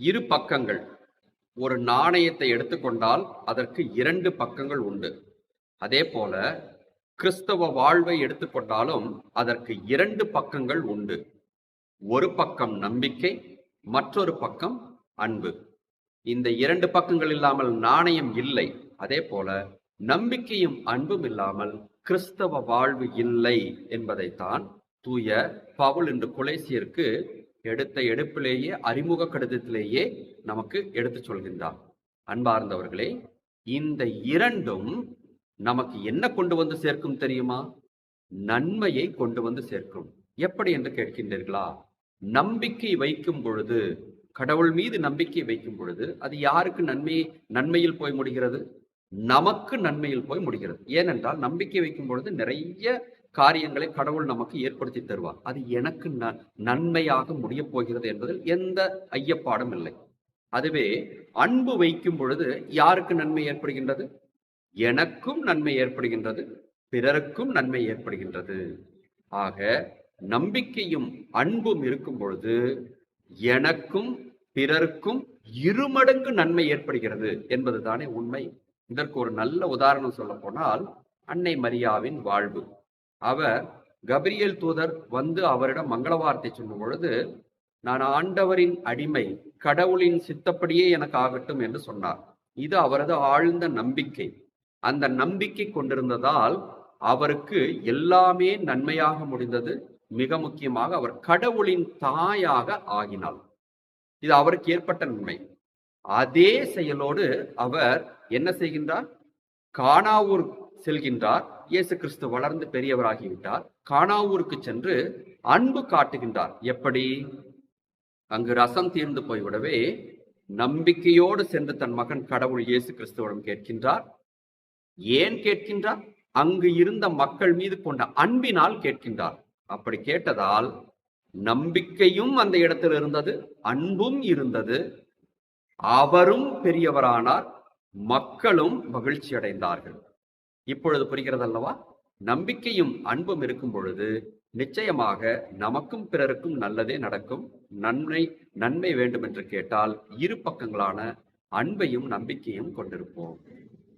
இரு பக்கங்கள். ஒரு நாணயத்தை எடுத்துக்கொண்டால் அதற்கு இரண்டு பக்கங்கள் உண்டு. அதே போல கிறிஸ்தவ வாழ்வை எடுத்துக்கொண்டாலும் அதற்கு இரண்டு பக்கங்கள் உண்டு. ஒரு பக்கம் நம்பிக்கை மற்றொரு பக்கம் அன்பு. இந்த இரண்டு பக்கங்கள் இல்லாமல் நாணயம் இல்லை. அதே போல நம்பிக்கையும் அன்பும் இல்லாமல் கிறிஸ்தவ வாழ்வு இல்லை என்பதைத்தான் தூய பவுல் என்று குலேசியருக்கு எடுத்த எடுப்பிலேயே அறிமுக கடிதத்திலேயே நமக்கு எடுத்து சொல்கின்றார். அன்பார்ந்தவர்களே இந்த இரண்டும் நமக்கு என்ன கொண்டு வந்து சேர்க்கும் தெரியுமா? நன்மையை கொண்டு வந்து சேர்க்கும். எப்படி என்று கேட்கின்றீர்களா? நம்பிக்கை வைக்கும் பொழுது கடவுள் மீது நம்பிக்கை வைக்கும் பொழுது அது யாருக்கு நன்மை நன்மையில் போய் முடிகிறது? நமக்கு நன்மையில் போய் முடிகிறது. ஏனென்றால் நம்பிக்கை வைக்கும் பொழுது நிறைய காரியங்களை கடவுள் நமக்கு ஏற்படுத்தி தருவார். அது எனக்கு ந- நன்மையாக முடிய போகிறது என்பதில் எந்த ஐயப்பாடும் இல்லை. அதுவே அன்பு வைக்கும் பொழுது யாருக்கு நன்மை ஏற்படுகின்றது? எனக்கும் நன்மை ஏற்படுகின்றது பிறருக்கும் நன்மை ஏற்படுகின்றது. ஆக நம்பிக்கையும் அன்பும் இருக்கும் பொழுது எனக்கும் பிறருக்கும் இருமடங்கு நன்மை ஏற்படுகிறது என்பதுதானே உண்மை. இதற்கு ஒரு நல்ல உதாரணம் சொல்ல போனால் அன்னை மரியாவின் வாழ்வு. அவர் கபிரியல் தூதர் வந்து அவரிடம் மங்கள வார்த்தை சொல்லும் பொழுது நான் ஆண்டவரின் அடிமை கடவுளின் சித்தப்படியே எனக்கு ஆகட்டும் என்று சொன்னார். இது அவரது ஆழ்ந்த நம்பிக்கை. அந்த நம்பிக்கை கொண்டிருந்ததால் அவருக்கு எல்லாமே நன்மையாக முடிந்தது. மிக முக்கியமாக அவர் கடவுளின் தாயாக ஆகினாள் இது அவருக்கு ஏற்பட்ட நன்மை. அதே செயலோடு அவர் என்ன செய்கின்றார்? காணாவூர் செல்கின்றார். இயேசு கிறிஸ்து வளர்ந்து பெரியவராகிவிட்டார். காணாவூருக்கு சென்று அன்பு காட்டுகின்றார். எப்படி? அங்கு ரசம் தீர்ந்து போய்விடவே நம்பிக்கையோடு சென்று தன் மகன் கடவுள் இயேசு கிறிஸ்துவிடம் கேட்கின்றார். ஏன் கேட்கின்றார்? அங்கு இருந்த மக்கள் மீது கொண்ட அன்பினால் கேட்கின்றார். அப்படி கேட்டதால் நம்பிக்கையும் அந்த இடத்தில் இருந்தது அன்பும் இருந்தது. அவரும் பெரியவரானார் மக்களும் மகிழ்ச்சி அடைந்தார்கள் இப்பொழுது புரிகிறதல்லவா? நம்பிக்கையும் அன்பும் இருக்கும் பொழுது நிச்சயமாக நமக்கும் பிறருக்கும் நல்லதே நடக்கும். நன்மை நன்மை வேண்டும் என்று கேட்டால் இரு பக்கங்களான அன்பையும் நம்பிக்கையும் கொண்டிருப்போம்.